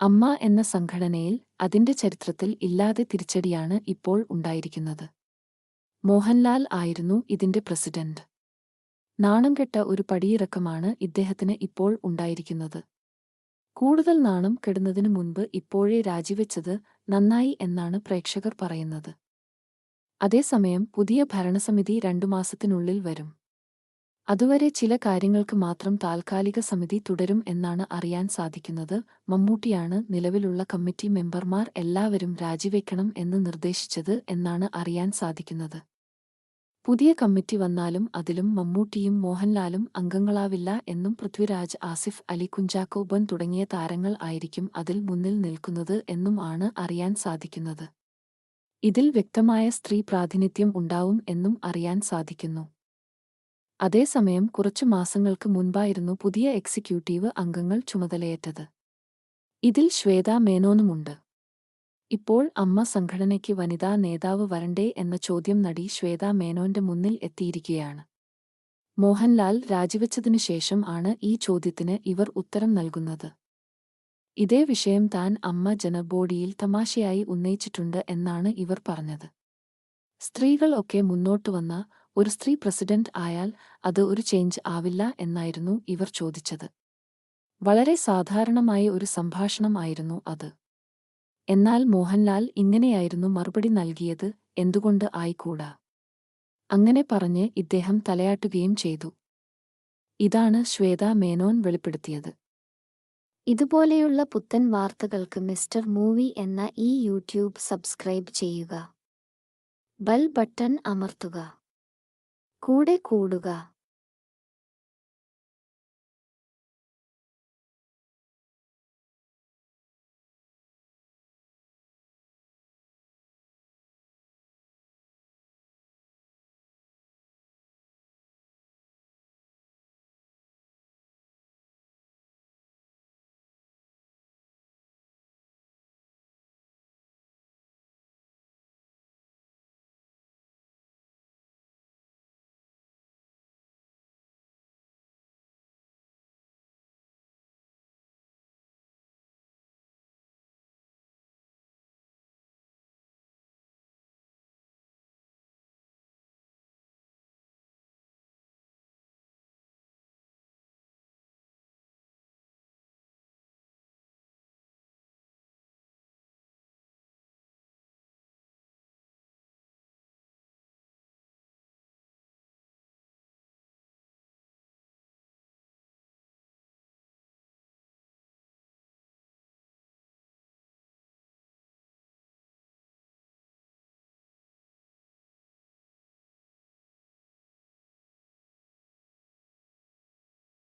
അമ്മ എന്ന സംഘടനയിൽ അതിന്റെ ചരിത്രത്തിൽ ഇല്ലാതെ തിരിച്ചടിയാണ് ഇപ്പോൾ ഉണ്ടായിരിക്കുന്നത്. മോഹൻലാൽ ആയിരുന്നു ഇതിന്റെ പ്രസിഡന്റ്. നാണം കെട്ട ഒരു പടിയിറക്കമാണ് ഇദ്ദേഹത്തിന് ഇപ്പോൾ ഉണ്ടായിരിക്കുന്നത്. കൂടുതൽ നാണം കെടുന്നതിനു മുൻപ് ഇപ്പോഴേ രാജിവെച്ചത് നന്നായി എന്നാണ് പ്രേക്ഷകർ പറയുന്നത്. അതേസമയം പുതിയ ഭരണസമിതി രണ്ടു മാസത്തിനുള്ളിൽ വരും. അതുവരെ ചില കാര്യങ്ങൾക്ക് മാത്രം താൽക്കാലിക സമിതി തുടരും എന്നാണ് അറിയാൻ സാധിക്കുന്നത്. മമ്മൂട്ടിയാണ് നിലവിലുള്ള കമ്മിറ്റി മെമ്പർമാർ എല്ലാവരും രാജിവെക്കണം എന്ന് നിർദ്ദേശിച്ചത് എന്നാണ് അറിയാൻ സാധിക്കുന്നത്. പുതിയ കമ്മിറ്റി വന്നാലും അതിലും മമ്മൂട്ടിയും മോഹൻലാലും അംഗങ്ങളാവില്ല എന്നും പൃഥ്വിരാജ് ആസിഫ് അലി കുഞ്ചാക്കോബൻ തുടങ്ങിയ താരങ്ങൾ ആയിരിക്കും അതിൽ മുന്നിൽ നിൽക്കുന്നത് എന്നും ആണ് അറിയാൻ സാധിക്കുന്നത്. ഇതിൽ വ്യക്തമായ സ്ത്രീ പ്രാതിനിധ്യം ഉണ്ടാവും എന്നും അറിയാൻ സാധിക്കുന്നു. അതേസമയം കുറച്ചു മാസങ്ങൾക്ക് മുൻപായിരുന്നു പുതിയ എക്സിക്യൂട്ടീവ് അംഗങ്ങൾ ചുമതലയേറ്റത്. ഇതിൽ ശ്വേതാ മേനോനുമുണ്ട്. ഇപ്പോൾ അമ്മ സംഘടനയ്ക്ക് വനിതാ നേതാവ് വരണ്ടേ എന്ന ചോദ്യം നടി ശ്വേതാ മേനോന്റെ മുന്നിൽ എത്തിയിരിക്കുകയാണ്. മോഹൻലാൽ രാജിവെച്ചതിനു ശേഷം ആണ് ഈ ചോദ്യത്തിന് ഇവർ ഉത്തരം നൽകുന്നത്. ഇതേ വിഷയം താൻ അമ്മ ജനബോഡിയിൽ തമാശയായി ഉന്നയിച്ചിട്ടുണ്ട് എന്നാണ് ഇവർ പറഞ്ഞത്. സ്ത്രീകൾ ഒക്കെ മുന്നോട്ടു വന്ന ഒരു സ്ത്രീ പ്രസിഡന്റ് ആയാൽ അത് ഒരു ചേഞ്ച് ആവില്ല എന്നായിരുന്നു ഇവർ ചോദിച്ചത്. വളരെ സാധാരണമായ ഒരു സംഭാഷണം ആയിരുന്നു അത്. എന്നാൽ മോഹൻലാൽ ഇങ്ങനെയായിരുന്നു മറുപടി നൽകിയത് എന്തുകൊണ്ട് ആയിക്കൂടാ? അങ്ങനെ പറഞ്ഞ് ഇദ്ദേഹം തലയാട്ടുകയും ചെയ്തു. ഇതാണ് ശ്വേത മേനോൻ വെളിപ്പെടുത്തിയത്. ഇതുപോലെയുള്ള പുത്തൻ വാർത്തകൾക്ക് മിസ്റ്റർ മൂവി എന്ന ഈ യൂട്യൂബ് സബ്സ്ക്രൈബ് ചെയ്യുക. ബെൽ ബട്ടൺ അമർത്തുക. കൂടെ കൂടുക